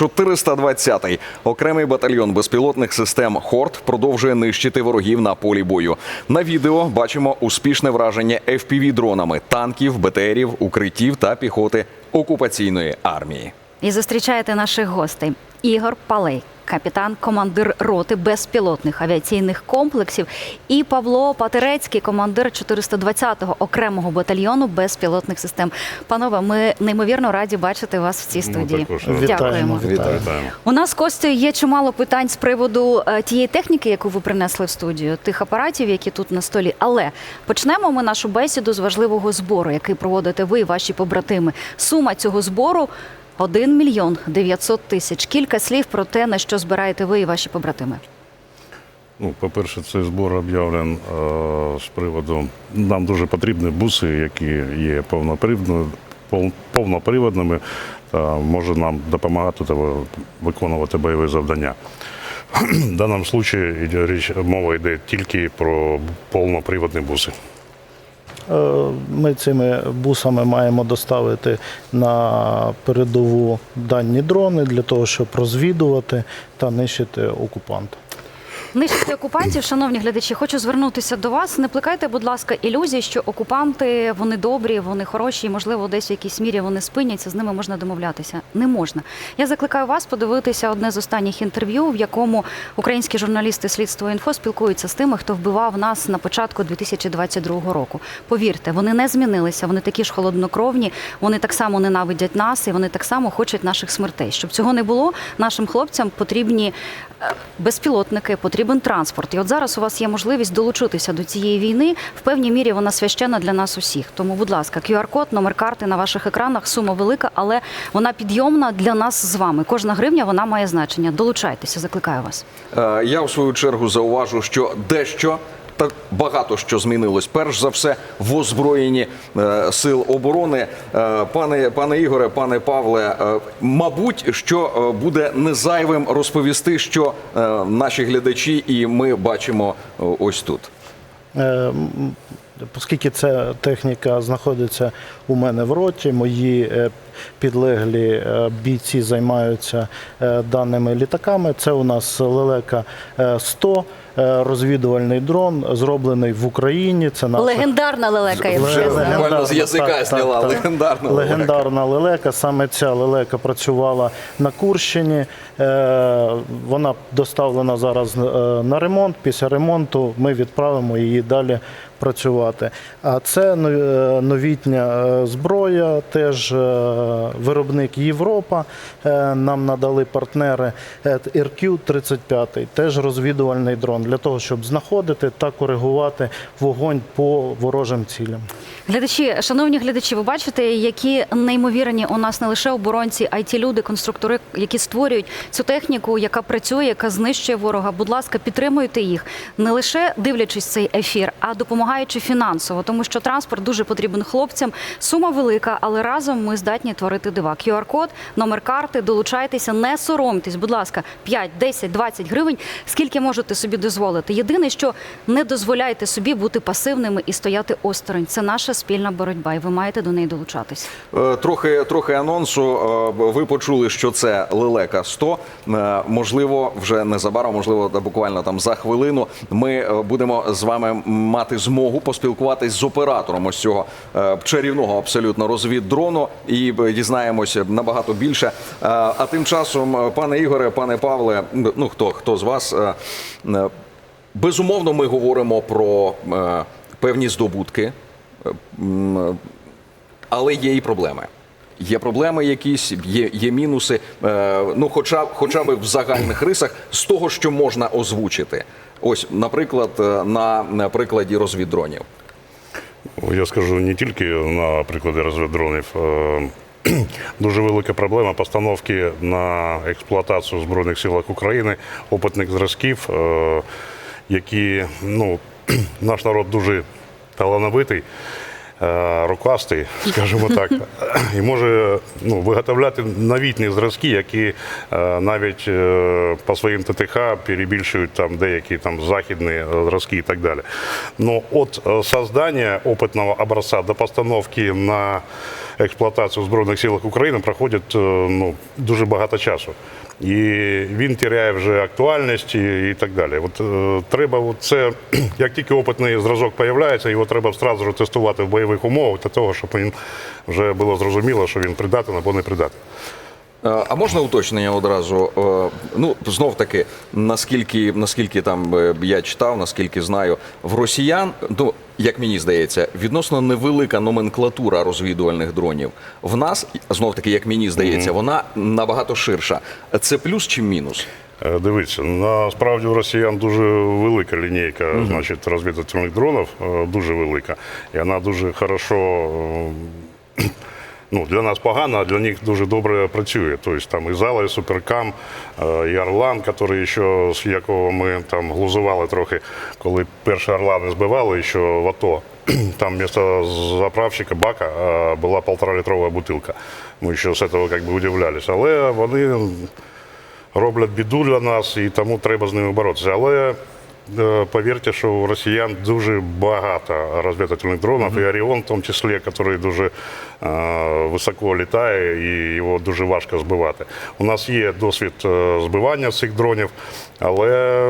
420-й окремий батальйон безпілотних систем Хорт продовжує нищити ворогів на полі бою. На відео бачимо успішне враження fpv дронами танків, БТРів, укриттів та піхоти окупаційної армії. І зустрічаєте наших гостей. Ігор Палей, капітан, командир роти безпілотних авіаційних комплексів, і Павло Патерецький, командир 420-го окремого батальйону безпілотних систем. Панове, ми неймовірно раді бачити вас в цій студії. також. Дякуємо. Вітаємо. Вітаємо. У нас з Костю є чимало питань з приводу е, тієї техніки, яку ви принесли в студію, тих апаратів, які тут на столі. Але почнемо ми нашу бесіду з важливого збору, який проводите ви і ваші побратими. Сума цього збору 1 мільйон 900 тисяч. Кілька слів про те, на що збираєте ви і ваші побратими. Ну, по-перше, цей збор об'явлен е, з приводу. Нам дуже потрібні буси, які є повноприводними, повноприводними та може нам допомагати та виконувати бойові завдання. В даному випадку мова йде тільки про повноприводні буси. Е, Ми цими бусами маємо доставити на передову дані дрони для того, щоб розвідувати та нищити окупанта. Нищити окупантів, шановні глядачі, хочу звернутися до вас. Не плекайте, будь ласка, ілюзій, що окупанти вони добрі, вони хороші, і можливо, десь в якійсь мірі вони спиняться. З ними можна домовлятися. Не можна. Я закликаю вас подивитися одне з останніх інтерв'ю, в якому українські журналісти слідство інфо спілкуються з тими, хто вбивав нас на початку 2022 року. Повірте, вони не змінилися. Вони такі ж холоднокровні, вони так само ненавидять нас, і вони так само хочуть наших смертей. Щоб цього не було, нашим хлопцям потрібні е, безпілотники, потрібен транспорт. І от зараз у вас є можливість долучитися до цієї війни. В певній мірі вона священна для нас усіх. Тому, будь ласка, QR-код, номер карти на ваших екранах, сума велика, але вона підйомна для нас з вами. Кожна гривня вона має значення. Долучайтеся, закликаю вас. Е, Я в свою чергу зауважу, що дещо. Багато що змінилось. Перш за все, в озброєнні е, сил оборони. Е, пане пане Ігоре, пане Павле, е, мабуть, що буде незайвим розповісти, що наші глядачі і ми бачимо ось тут. Оскільки ця техніка знаходиться у мене в роті, мої підлеглі е, бійці займаються е, даними літаками. Це у нас лелека е, 100, е, розвідувальний дрон, зроблений в Україні. Це наша Легендарна лелека, я вже Легендарна, з язика так, так, зняла. так. Легендарна лелека. легендарна лелека. Саме ця лелека працювала на Курщині. Вона доставлена зараз на ремонт. Після ремонту ми відправимо її далі працювати. А це е, новітня зброя, теж виробник Європа. Е, Нам надали партнери RQ-35, теж розвідувальний дрон для того, щоб знаходити та коригувати вогонь по ворожим цілям. Глядачі, шановні глядачі, ви бачите, які неймовірні у нас не лише оборонці, а й ті люди, конструктори, які створюють цю техніку, яка працює, яка знищує ворога. Будь ласка, підтримуйте їх не лише дивлячись цей ефір, а допомагаючи фінансово, тому що транспорт дуже потрібен хлопцям. Сума велика, але разом ми здатні творити дива. QR-код, номер карти, долучайтеся, не соромтесь. Будь ласка, 5, 10, 20 гривень. Скільки можете собі дозволити? Єдине, що не дозволяйте собі бути пасивними і стояти осторонь. Це наша спільна боротьба, і ви маєте до неї долучатись. Е, Трохи, трохи анонсу. Е, Ви почули, що це лелека 100. Е, Можливо, вже незабаром, можливо, буквально там за хвилину. Ми будемо з вами мати змогу поспілкуватись з оператором ось цього чарівного абсолютно розвіддрону і дізнаємося набагато більше. Е, А тим часом, е, пане Ігоре, пане Павле, ну хто хто з вас е, безумовно, ми говоримо про певні здобутки. Але є і проблеми. Є проблеми якісь, є, є мінуси. Ну, хоча, хоча б в загальних рисах з того, що можна озвучити. Ось, наприклад, на, на прикладі розвіддронів. Я скажу не тільки на прикладі розвіддронів. Е, Дуже велика проблема постановки на експлуатацію в Збройних силах України опитних зразків, е, які ну, наш народ дуже талановитий. е, Рукастий, скажімо так, і може ну, виготовляти новітні зразки, які е, навіть по своїм ТТХ перебільшують там деякі там західні зразки і так далі. Ну, от создання опитного образця до постановки на експлуатацію в Збройних силах України проходить е, ну, дуже багато часу. І він тіряє вже актуальність і, і так далі. От е, треба це, як тільки опитний зразок з'являється, його треба одразу ж тестувати в бойових умовах для того, щоб він вже було зрозуміло, що він придатен або не придатний. А можна уточнення одразу? Е, Ну знов таки, наскільки наскільки там е, я читав, наскільки знаю, в росіян, ну як мені здається, відносно невелика номенклатура розвідувальних дронів. В нас знов таки, як мені здається, вона набагато ширша. Це плюс чи мінус? Е, Дивіться, насправді у росіян дуже велика лінійка значить, розвідувальних дронів, дуже велика. І вона дуже хорошо. Ну, для нас погано, а для них дуже добре працює. Тобто там і Зала, і Суперкам, е, і Орлан, який ще, з якого ми там глузували трохи, коли перші Орлани збивали, ще в АТО. Там вместо заправщика бака е, була полтора-літрова бутилка. Ми ще з цього би удивлялись. Але вони роблять біду для нас, і тому треба з ними боротися. Але повірте, що у росіян дуже багато розвідувальних дронів, і Оріон в тому числі, який дуже е, високо літає і його дуже важко збивати. У нас є досвід збивання цих дронів, але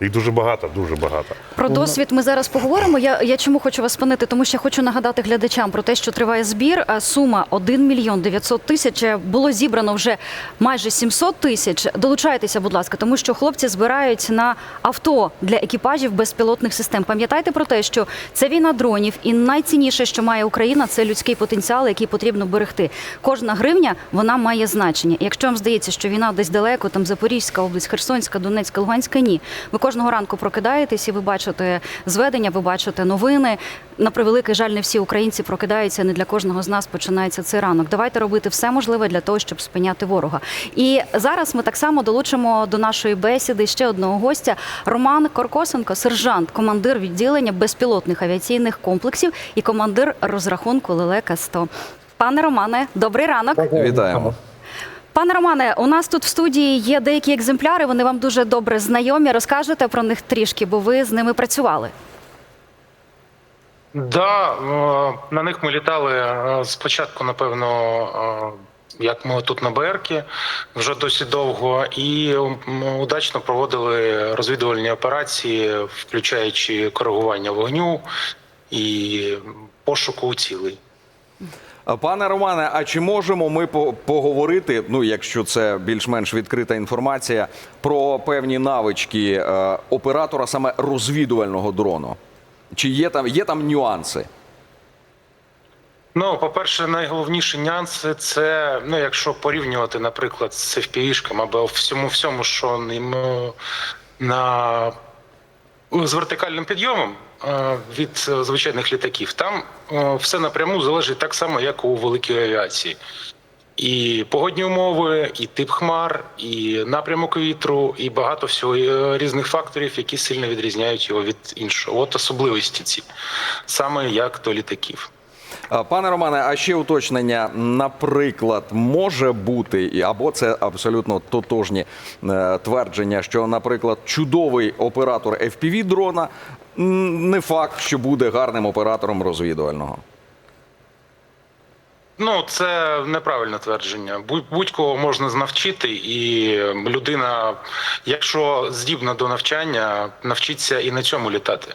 їх дуже багато, дуже багато. Про досвід ми зараз поговоримо. Я, я чому хочу вас спинити, тому що хочу нагадати глядачам про те, що триває збір. А Сума 1 мільйон 900 тисяч. Було зібрано вже майже 700 тисяч. Долучайтеся, будь ласка, тому що хлопці збирають на авто для екіпажів безпілотних систем. Пам'ятайте про те, що це війна дронів, і найцінніше, що має Україна, це людський потенціал, який потрібно берегти. Кожна гривня вона має значення. Якщо вам здається, що війна десь далеко, там Запорізька область, Херсонська, Донецька, Луганська, ні. Ви кожного ранку прокидаєтесь і ви бачите зведення, ви бачите новини. На превеликий жаль, не всі українці прокидаються. Не для кожного з нас починається цей ранок. Давайте робити все можливе для того, щоб спиняти ворога. І зараз ми так само долучимо до нашої бесіди ще одного гостя Роман Коркосенко, сержант, командир відділення безпілотних авіаційних комплексів і командир розрахунку Лелека 100 Пане Романе, добрий ранок. Вітаємо. Пане Романе, у нас тут в студії є деякі екземпляри. Вони вам дуже добре знайомі. Розкажете про них трішки, бо ви з ними працювали. Да, на них ми літали е, спочатку, напевно, як ми тут на БРКі, вже досить довго, і удачно проводили розвідувальні операції, включаючи коригування вогню і пошуку цілей. А, Пане Романе, а чи можемо ми поговорити, ну якщо це більш-менш відкрита інформація, про певні навички е, оператора саме розвідувального дрону? Чи є там є там нюанси? Ну, по-перше, найголовніші нюанси це, ну, якщо порівнювати, наприклад, з FPV-шками або всьому всьому, що ним е, на з вертикальним підйомом е, від е, звичайних літаків, там е, все напряму залежить так само, як у великій авіації. І погодні умови, і тип хмар, і напрямок вітру, і багато всього і різних факторів, які сильно відрізняють його від іншого. От особливості ці саме як до літаків. Пане Романе, а ще уточнення. Наприклад, може бути, або це абсолютно тотожні е, твердження, що, наприклад, чудовий оператор FPV дрона не факт, що буде гарним оператором розвідувального. Ну, це неправильне твердження. Будь- Будь-кого можна навчити, і людина, якщо здібна до навчання, навчиться і на цьому літати.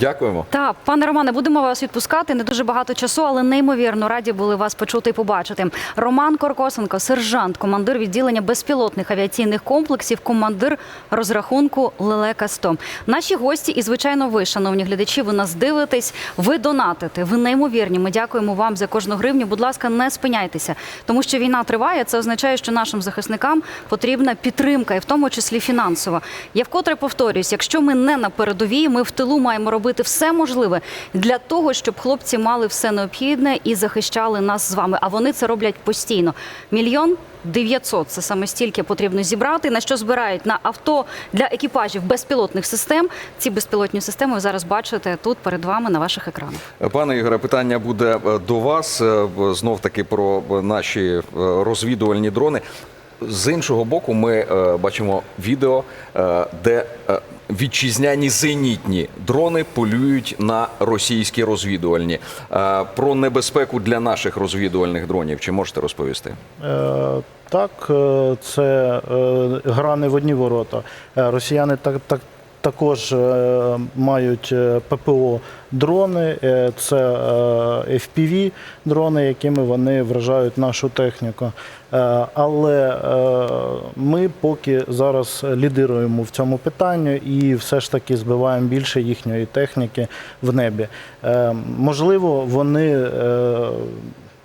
Дякуємо. Так, пане Романе, будемо вас відпускати. Не дуже багато часу, але неймовірно раді були вас почути і побачити. Роман Коркосенко, сержант, командир відділення безпілотних авіаційних комплексів, командир розрахунку Лелека 100 Наші гості, і звичайно, ви, шановні глядачі, ви нас дивитесь, ви донатите. Ви неймовірні. Ми дякуємо вам за кожну гривню. Будь ласка, не спиняйтеся, тому що війна триває. Це означає, що нашим захисникам потрібна підтримка, і в тому числі фінансова. Я вкотре повторюсь, якщо ми не на передовій, ми в тилу маємо робити все можливе для того, щоб хлопці мали все необхідне і захищали нас з вами. А вони це роблять постійно. Мільйон 900 – це саме стільки потрібно зібрати. На що збирають на авто для екіпажів безпілотних систем. Ці безпілотні системи ви зараз бачите тут перед вами на ваших екранах. Пане Ігоре, питання буде е, до вас знов таки про е, наші е, розвідувальні дрони. З іншого боку, ми е, бачимо відео, е, де е, вітчизняні зенітні дрони полюють на російські розвідувальні. Е, Про небезпеку для наших розвідувальних дронів. Чи можете розповісти? Е, Так, е, це гра не в одні ворота. Росіяни так, так, також е, мають е, ППО дрони, е, це FPV дрони, якими вони вражають нашу техніку. Але ми поки зараз лідируємо в цьому питанні і все ж таки збиваємо більше їхньої техніки в небі. Можливо, вони.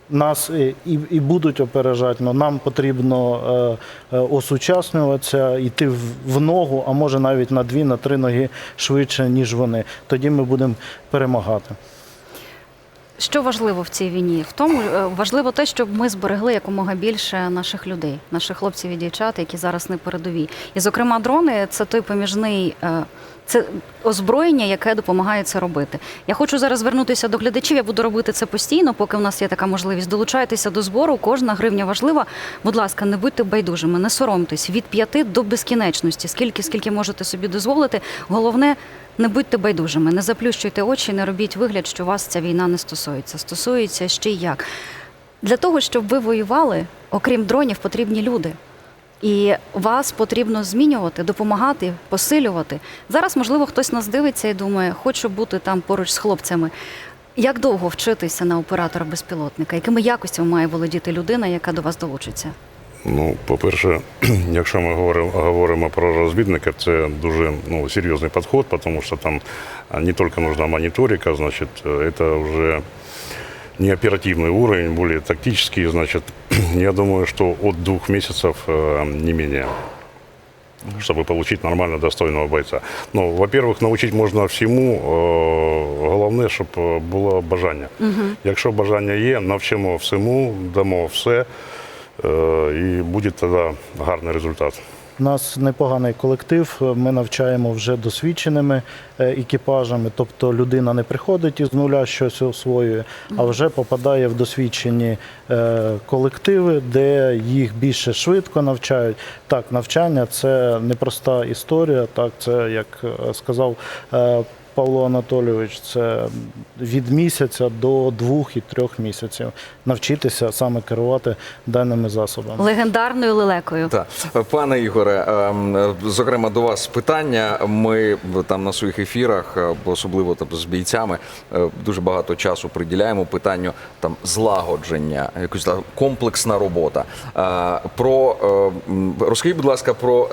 Нас і, і, будуть опережати, але нам потрібно е, е, осучаснюватися, йти в, ногу, а може навіть на дві, на три ноги швидше, ніж вони. Тоді ми будемо перемагати. Що важливо в цій війні? В тому е, важливо те, щоб ми зберегли якомога більше наших людей, наших хлопців і дівчат, які зараз на передовій. І, зокрема, дрони це той поміжний. Це озброєння, яке допомагає це робити. Я хочу зараз звернутися до глядачів. Я буду робити це постійно, поки в нас є така можливість. Долучайтеся до збору. Кожна гривня важлива. Будь ласка, не будьте байдужими, не соромтесь від п'яти до безкінечності. Скільки скільки можете собі дозволити. Головне, не будьте байдужими, не заплющуйте очі, не робіть вигляд, що вас ця війна не стосується. Стосується ще й як. Для того, щоб ви воювали, окрім дронів, потрібні люди. І вас потрібно змінювати, допомагати, посилювати. Зараз, можливо, хтось нас дивиться і думає, хочу бути там поруч з хлопцями. Як довго вчитися на оператора безпілотника? Якими якостями має володіти людина, яка до вас долучиться? Ну, по-перше, якщо ми говоримо, говоримо про розвідника, це дуже ну, серйозний підход, тому що там не тільки нужна моніторика, значить, е, це вже не оперативный уровень, более тактический, значит, я думаю, что от двух месяцев э, не менее чтобы получить нормально достойного бойця. Ну, во-первых, научить можна всьому. е, Головне, щоб е, було бажання. Якщо бажання є, навчимо всьому, дамо все, е, і буде тоді гарний результат. У нас непоганий колектив. Ми навчаємо вже досвідченими е, екіпажами. Тобто людина не приходить із нуля щось освоює, а вже попадає в досвідчені е, колективи, де їх більше швидко навчають. Так, навчання це непроста історія. Так, це як е, сказав. Павло Анатолійович, це від місяця до двох і трьох місяців навчитися саме керувати даними засобами. Легендарною лелекою. Так, пане Ігоре, ем, зокрема до вас питання. Ми там на своїх ефірах, е, особливо там з бійцями, е, дуже багато часу приділяємо питанню там злагодження, якась там комплексна робота. Е, Про е, розкажіть, будь ласка, про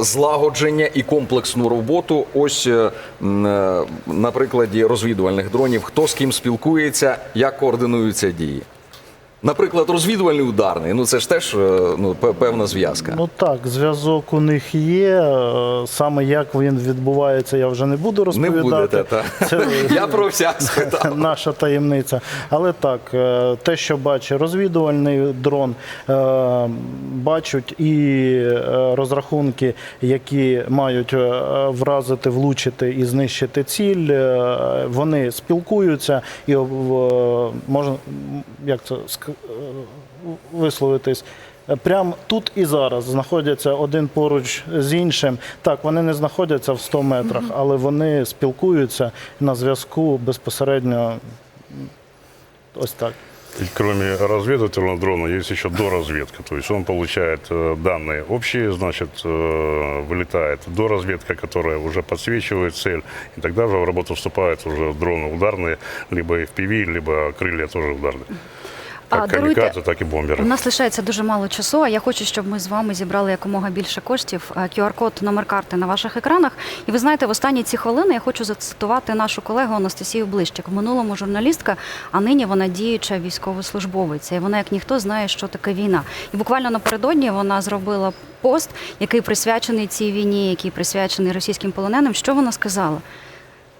злагодження і комплексну роботу. Ось на прикладі розвідувальних дронів, хто з ким спілкується, як координуються дії. Наприклад, розвідувальний ударний, ну це ж теж е, ну, певна зв'язка. Ну так, зв'язок у них є. е, Саме як він відбувається, я вже не буду Не розповідати. будете, так. Це Я про всяк спитав. наша таємниця. Але так, е, те, що бачить розвідувальний дрон, бачать і розрахунки, які мають вразити, влучити і знищити ціль. Вони спілкуються і можна як це висловитись. Прямо тут і зараз знаходяться один поруч з іншим. Так, вони не знаходяться в 100 метрах, але вони спілкуються на зв'язку безпосередньо. Ось так. И кроме разведывательного дрона есть еще доразведка. То есть он получает э, данные общие, значит, э, вылетает доразведка, которая уже подсвечивает цель. И тогда же в работу вступают уже дроны ударные, либо FPV, либо крылья тоже ударные. А, Как так и бомберы. У нас лишається дуже мало часу, а я хочу, щоб ми з вами зібрали якомога більше коштів. Е, QR-код, номер карти на ваших екранах. І ви знаєте, в останні ці хвилини я хочу зацитувати нашу колегу Анастасію Блищик. В минулому журналістка, а нині вона діюча військовослужбовиця. І вона, як ніхто, знає, що таке війна. І буквально напередодні вона зробила пост, який присвячений цій війні, який присвячений російським полоненим. Що вона сказала?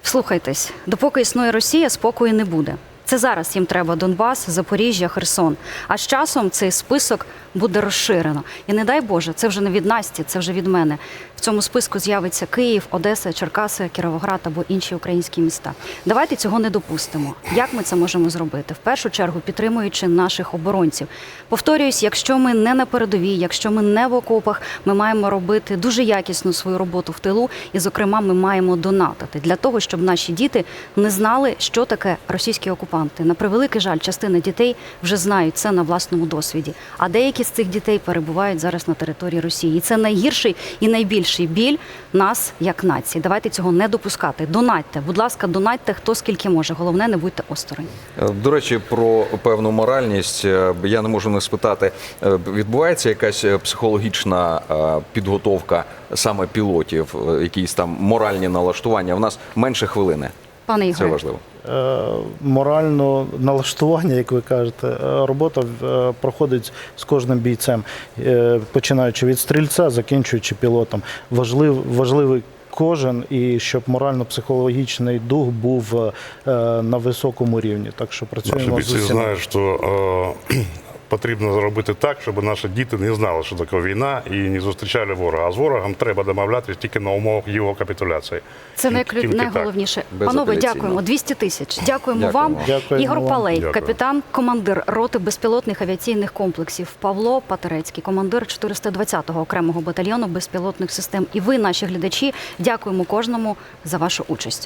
Вслухайтесь, допоки існує Росія, спокою не буде. Це зараз їм треба Донбас, Запоріжжя, Херсон. А з часом цей список буде розширено. І не дай Боже, це вже не від Насті, це вже від мене. В цьому списку з'явиться Київ, Одеса, Черкаси, Кіровоград або інші українські міста. Давайте цього не допустимо. Як ми це можемо зробити? В першу чергу підтримуючи наших оборонців. Повторююсь, якщо ми не на передовій, якщо ми не в окопах, ми маємо робити дуже якісну свою роботу в тилу, і, зокрема, ми маємо донатити для того, щоб наші діти не знали, що таке російські окупанти. На превеликий жаль, частина дітей вже знають це на власному досвіді. А деякі з цих дітей перебувають зараз на території Росії. І це найгірший і найбільший біль нас як нації. Давайте цього не допускати. Донатьте, будь ласка, донатьте хто скільки може. Головне, не будьте осторонь. Е, До речі, про певну моральність е, я не можу не спитати. е, Відбувається якась психологічна підготовка саме пілотів, якісь там моральні налаштування? У нас менше хвилини. Пане Це важливо. Е, Морально налаштування, як ви кажете, е, робота е, проходить з кожним бійцем, починаючи від стрільця, закінчуючи пілотом. Важлив, важливий кожен і щоб морально-психологічний дух був на високому рівні. Так що Наші працюємо з бійці усіма. знають, що потрібно зробити так, щоб наші діти не знали, що таке війна, і не зустрічали ворога. А з ворогом треба домовлятися тільки на умовах його капітуляції. Це найклю... найголовніше. Панове, дякуємо. 200 тисяч. Дякуємо, Дякуємо. вам. Дякуємо Ігор вам. Палей, Дякую. капітан, командир роти безпілотних авіаційних комплексів. Павло Патерецький, командир 420-го окремого батальйону безпілотних систем. І ви, наші глядачі, дякуємо кожному за вашу участь.